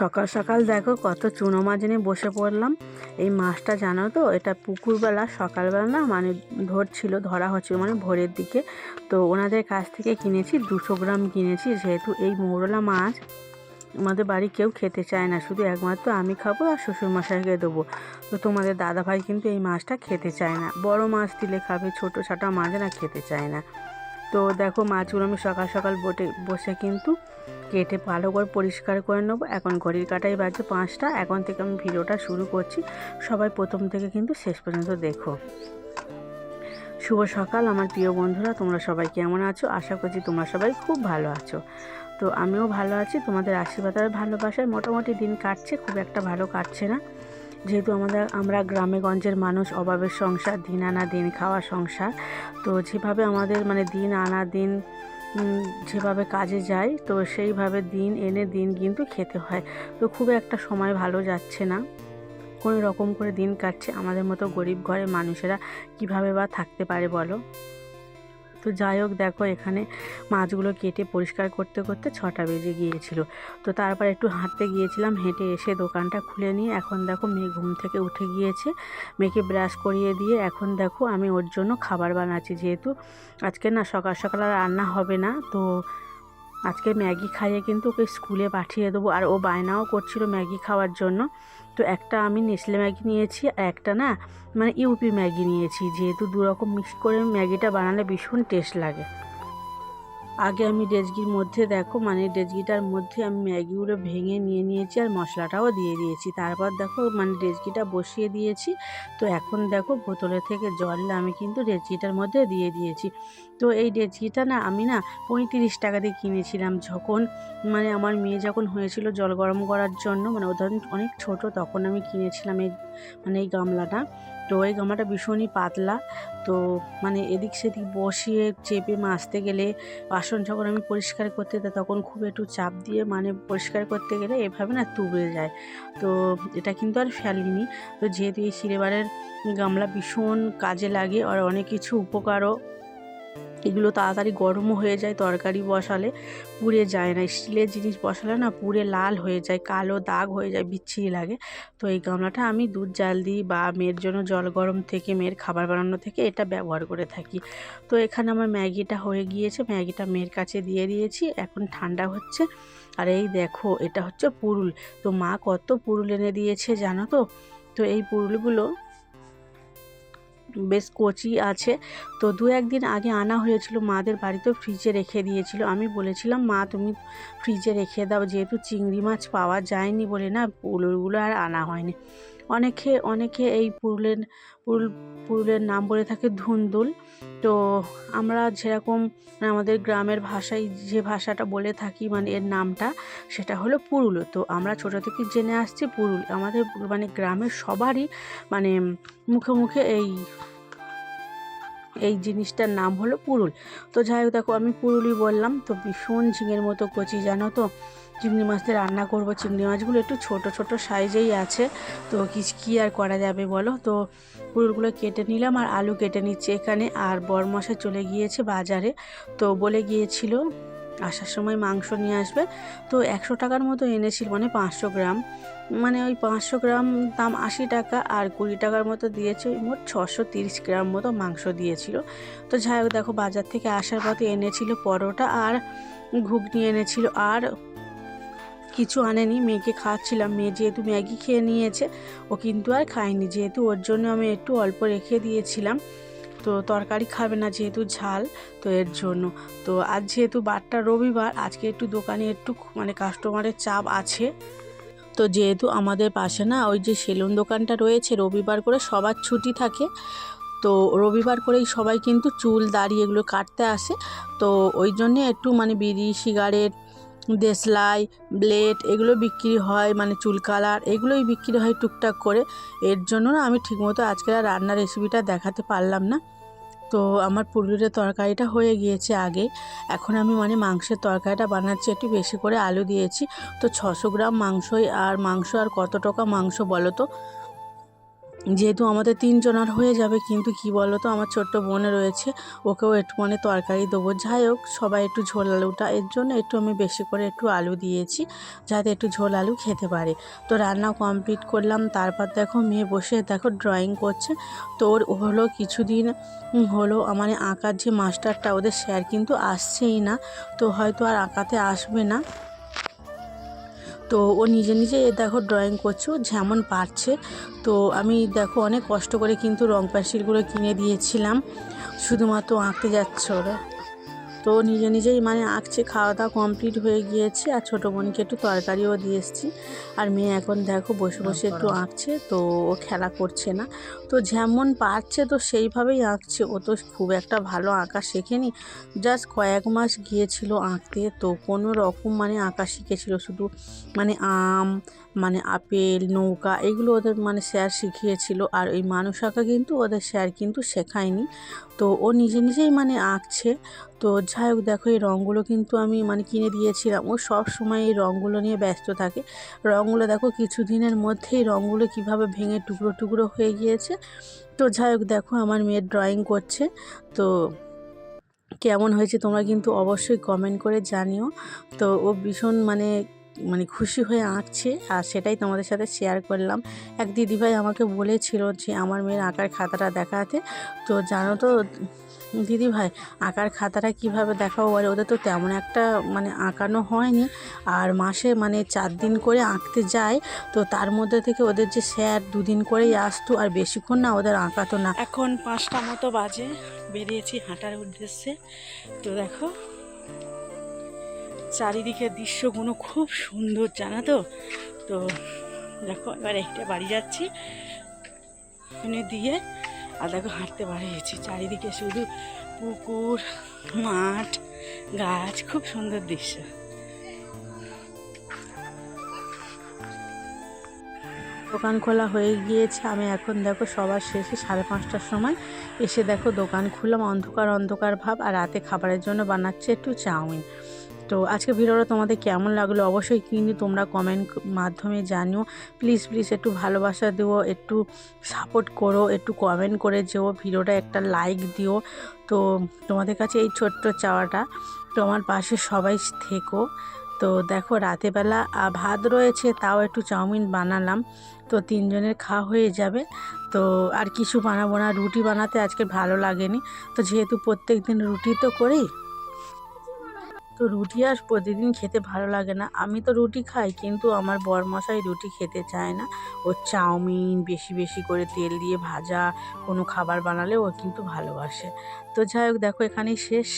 সকাল সকাল দেখো কত চুনো মাছ নিয়ে বসে পড়লাম। এই মাছটা জানো তো, এটা পুকুরবেলা, সকালবেলা না মানে ধরছিল ধরা হচ্ছিল মানে ভোরের দিকে। তো ওনাদের কাছ থেকে কিনেছি, দুশো গ্রাম কিনেছি, যেহেতু এই মৌরলা মাছ আমাদের বাড়ি কেউ খেতে চায় না, শুধু একমাত্র আমি খাব আর শ্বশুরমশাইকে দেবো। তো তোমাদের দাদাভাই কিন্তু এই মাছটা খেতে চায় না। বড় মাছ দিলে খাবে, ছোটো ছাটা মাছ না খেতে চায় না। তো দেখো মাছগুলো আমি সকাল সকাল বোটে, বসে কিন্তু কেটে ভালো করে পরিষ্কার করে নেব। এখন ঘড়ির কাটাই বাজে পাঁচটা। এখন থেকে আমি ভিডিওটা শুরু করছি। সবাই প্রথম থেকে কিন্তু শেষ পর্যন্ত দেখো। শুভ সকাল, আমার প্রিয় বন্ধুরা, তোমরা সবাই কেমন আছো? আশা করছি তোমরা সবাই খুব ভালো আছো। তো আমিও ভালো আছি। তোমাদের আশীর্বাদ আর ভালোবাসায় মোটামুটি দিন কাটছে, খুব একটা ভালো কাটছে না। যেহেতু আমাদের, আমরা গ্রামে গঞ্জের মানুষ, অভাবের সংসার, দিন আনা দিন খাওয়া সংসার। তো যেভাবে আমাদের মানে দিন আনা দিন যেভাবে কাজে যায়, তো সেইভাবে দিন এনে দিন কিন্তু খেতে হয়। তো খুব একটা সময় ভালো যাচ্ছে না। কোনো রকম করে দিন কাটছে আমাদের মতো গরিব ঘরের মানুষেরা কীভাবে বা থাকতে পারে বলো? তো যাই হোক, দেখো এখানে মাছগুলো কেটে পরিষ্কার করতে করতে ছটা বেজে গিয়েছিল। তো তারপর একটু হাঁটতে গিয়েছিলাম, হেঁটে এসে দোকানটা খুলে নিয়ে এখন দেখো মেয়ে ঘুম থেকে উঠে গিয়েছে। মেয়েকে ব্রাশ করিয়ে দিয়ে এখন দেখো আমি ওর জন্য খাবার বানাচ্ছি যেহেতু আজকে না সকাল সকাল আর রান্না হবে না, তো আজকে ম্যাগি খাইয়ে কিন্তু ওকে স্কুলে পাঠিয়ে দেবো। আর ও বায়নাও করছিল ম্যাগি খাওয়ার জন্য। তো একটা আমি নেসলে ম্যাগি নিয়েছি আর একটা না মানে ইউপি ম্যাগি নিয়েছি। যেহেতু দু রকম মিক্স করে ম্যাগিটা বানালে ভীষণ টেস্ট লাগে। আগে আমি ডেজগির মধ্যে দেখো মানে ডেজগিটার মধ্যে আমি ম্যাগিগুলো ভেঙে নিয়ে নিয়েছি আর মশলাটাও দিয়ে দিয়েছি। তারপর দেখো মানে ডেজগিটা বসিয়ে দিয়েছি। তো এখন দেখো বোতলে থেকে জল আমি কিন্তু ডেজগিটার মধ্যে দিয়ে দিয়েছি। তো এই ডেজগিটা না আমি না পঁয়ত্রিশ টাকা দিয়ে কিনেছিলাম যখন মানে আমার মেয়ে যখন হয়েছিল জল গরম করার জন্য মানে ও তখন অনেক ছোট তখন আমি কিনেছিলাম এই মানে এই গামলাটা। তো এই গামলাটা ভীষণই পাতলা। তো মানে এদিক সেদিক বসিয়ে চেপে মাজতে গেলে বাসন যখন আমি পরিষ্কার করতে যাই তখন খুব একটু চাপ দিয়ে মানে পরিষ্কার করতে গেলে এভাবে না তুবে যায়। তো এটা কিন্তু আর ফেলিনি। তো যেহেতু এই সিলেবারের গামলা ভীষণ কাজে লাগে আর অনেক কিছু উপকারও এগুলো তাড়াতাড়ি গরমও হয়ে যায়, তরকারি বসালে পুড়ে যায় না। স্টিলের জিনিস বসালে না পুড়ে লাল হয়ে যায়, কালো দাগ হয়ে যায়, বিচ্ছিরি লাগে। তো এই গামলাটা আমি দুধ জাল দিই বা মেয়ের জন্য জল গরম থেকে, মেয়ের খাবার বানানো থেকে এটা ব্যবহার করে থাকি। তো এখানে আমার ম্যাগিটা হয়ে গিয়েছে, ম্যাগিটা মেয়ের কাছে দিয়ে দিয়েছি, এখন ঠান্ডা হচ্ছে। আর এই দেখো, এটা হচ্ছে পুরুল। তো মা কত পুরুল এনে দিয়েছে জানো তো? তো এই পুরুলগুলো বেশ কচি আছে। তো দু একদিন আগে আনা হয়েছিল, মাদের বাড়িতে ফ্রিজে রেখে দিয়েছিল। আমি বলেছিলাম, মা, তুমি ফ্রিজে রেখে দাও, যেহেতু চিংড়ি মাছ পাওয়া যায়নি বলে না পুরুলগুলো আর আনা হয়নি। অনেকে অনেকে এই পুরুলের, পুরুল, পুরুলের নাম বলে থাকে ধুন্দুল। তো আমরা যেরকম আমাদের গ্রামের ভাষায় যে ভাষাটা বলে থাকি মানে এর নামটা, সেটা হলো পুরুল। তো আমরা ছোটো থেকে জেনে আসছি পুরুল। আমাদের মানে গ্রামের সবারই মানে মুখে মুখে এই এই জিনিসটার নাম হলো পুরুল। তো যাই হোক, দেখো আমি পুরুলই বললাম। তো ভীষণ ঝিঙের মতো কচি, জানো তো? চিংড়ি মাছ রান্না করব। চিংড়ি মাছগুলো একটু ছোট ছোট সাইজেই আছে। তো কি আর করা যাবে বলো? তো পুরুলগুলো কেটে নিলাম আর আলু কেটে নিচ্ছে এখানে। আর বরমশা চলে গিয়েছে বাজারে। তো বলে গিয়েছিল আসার সময় মাংস নিয়ে আসবে। তো একশো টাকার মতো এনেছিল মানে পাঁচশো গ্রাম। মানে ওই পাঁচশো গ্রাম দাম আশি টাকা আর কুড়ি টাকার মতো দিয়েছে, ওই মোট ছশো তিরিশ গ্রাম মতো মাংস দিয়েছিল। তো যাই হোক, দেখো বাজার থেকে আসার পথে এনেছিল পরোটা আর ঘুগনি এনেছিল আর কিছু আনেনি। মেয়েকে খাওয়াচ্ছিলাম। মেয়ে যেহেতু ম্যাগি খেয়ে নিয়েছে, ও কিন্তু আর খায়নি। যেহেতু ওর জন্য আমি একটু অল্প রেখে দিয়েছিলাম। তো তরকারি খাবে না যেহেতু ঝাল, তো এর জন্য। তো আজ যেহেতু বারটা রবিবার, আজকে একটু দোকানে একটু মানে কাস্টমারের চাপ আছে। তো যেহেতু আমাদের পাশে না ওই যে সেলুন দোকানটা রয়েছে, রবিবার করে সবার ছুটি থাকে। তো রবিবার করেই সবাই কিন্তু চুল, দাড়ি এগুলো কাটতে আসে। তো ওই জন্যে একটু মানে বিড়ি, সিগারেট দেশলাই, ব্লেড এগুলো বিক্রি হয় মানে চুল কালার এগুলোই বিক্রি হয় টুকটাক করে। এর জন্য না আমি ঠিকমতো আজকে আর রান্নার রেসিপিটা দেখাতে পারলাম না। তো আমার পুরুলির তরকারিটা হয়ে গিয়েছে আগে। এখন আমি মানে মাংসের তরকারিটা বানাচ্ছি, একটু বেশি করে আলু দিয়েছি। তো ছশো গ্রাম মাংসই আর মাংস আর কত টাকা মাংস বলো তো? যেহেতু আমাদের তিনজনার হয়ে যাবে, কিন্তু কি বলো তো আমার ছোট্ট বোনে রয়েছে, ওকেও একটু মানে তরকারি দেবো। যাই হোক, সবাই একটু ঝোল আলুটা, এর জন্য একটু আমি বেশি করে একটু আলু দিয়েছি, যাতে একটু ঝোল আলু খেতে পারে। তো রান্না কমপ্লিট করলাম, তারপর দেখো মেয়ে বসে দেখো ড্রয়িং করছে। তো ওর হলো কিছুদিন হলো মানে আঁকার যে মাস্টারটা ওদের স্যার কিন্তু আসছেই না, তো হয়তো আর আঁকাতে আসবে না। তো ও নিজে নিজে দেখো ড্রয়িং করছে, ও যেমন পারছে। তো আমি দেখো অনেক কষ্ট করে কিন্তু রং পেন্সিলগুলো কিনে দিয়েছিলাম, শুধুমাত্র আঁকতে যাচ্ছে ওরা। তো নিজে নিজেই মানে আঁকছে খাওয়া দাওয়া কমপ্লিট হয়ে গিয়েছে আর ছোটো বোনকে একটু তরকারিও দিয়ে এসেছি। আর মেয়ে এখন দেখো বসে বসে একটু আঁকছে তো ও খেলা করছে না। তো যেমন পারছে তো সেইভাবেই আঁকছে। ও তো খুব একটা ভালো আঁকা শেখেনি। জাস্ট কয়েক মাস গিয়েছিল আঁকতে তো কোনো রকম মানে আঁকা শিখেছিল। শুধু মানে আম মানে আপেল নৌকা এগুলো ওদের মানে স্যার শিখিয়েছিল। আর ওই মানুষ আঁকা কিন্তু ওদের স্যার কিন্তু শেখায়নি। তো ও নিজে নিজেই মানে আঁকছে। তো যাই হোক, দেখো এই রঙগুলো কিন্তু আমি মানে কিনে দিয়েছিলাম। ও সব সময় এই রঙগুলো নিয়ে ব্যস্ত থাকে। রঙগুলো দেখো কিছুদিনের মধ্যেই রঙগুলো কীভাবে ভেঙে টুকরো টুকরো হয়ে গিয়েছে। তো যাই হোক, দেখো আমার মেয়ের ড্রয়িং করছে। তো কেমন হয়েছে তোমরা কিন্তু অবশ্যই কমেন্ট করে জানিও। তো ও ভীষণ মানে মানে খুশি হয়ে আঁকছে। আর সেটাই তোমাদের সাথে শেয়ার করলাম। এক দিদিভাই আমাকে বলেছিল যে, আমার মেয়ের আঁকার খাতাটা দেখাতে। তো জানো তো দিদিভাই আঁকার খাতাটা কীভাবে দেখাবো বলে? ওদের তো তেমন একটা মানে আঁকানো হয়নি। আর মাসে মানে চার দিন করে আঁকতে যায়। তো তার মধ্যে থেকে ওদের যে স্যার দুদিন করেই আসতো, আর বেশিক্ষণ না ওদের আঁকাতো না। এখন পাঁচটা মতো বাজে। বেরিয়েছি হাঁটার উদ্দেশ্যে। তো দেখো, চারিদিকের দৃশ্যগুলো খুব সুন্দর, জানা তো? তো দেখো, এবার একটা বাড়ি যাচ্ছি। দিয়ে আর দেখো হাঁটতে বাড়িয়েছি চারিদিকে শুধু পুকুর, মাঠ, গাছ, খুব সুন্দর দৃশ্য। দোকান খোলা হয়ে গিয়েছে। আমি এখন দেখো সবার শেষে সাড়ে পাঁচটার সময় এসে দেখো দোকান খুললাম। অন্ধকার অন্ধকার ভাব, আর রাতে খাবারের জন্য বানাচ্ছে একটু চাউমিন। তো আজকে ভিডিওটা তোমাদের কেমন লাগল অবশ্যই কিন্তু তোমরা কমেন্ট মাধ্যমে জানিও। প্লিজ প্লিজ একটু ভালোবাসা দিও, একটু সাপোর্ট করো, একটু কমেন্ট করে যেও, ভিডিওটা একটা লাইক দিও। তো তোমাদের কাছে এই ছোট্ট চাওয়াটা, তো আমার পাশে সবাই থেকো। তো দেখো রাতেবেলা ভাত রয়েছে, তাও একটু চাউমিন বানালাম। তো তিনজনের খাওয়া হয়ে যাবে। তো আর কিছু বানাবো না, রুটি বানাতে আজকে ভালো লাগেনি। তো যেহেতু প্রত্যেক দিন রুটি তো করি তো রুটি আর প্রতিদিন খেতে ভালো লাগে না। আমি তো রুটি খাই, কিন্তু আমার বরমশাই রুটি খেতে চায় না। ও চাউমিন, বেশি বেশি করে তেল দিয়ে ভাজা, কোনো খাবার বানালে ও কিন্তু ভালোবাসে। তো যাই হোক, দেখো এখানেই শেষ।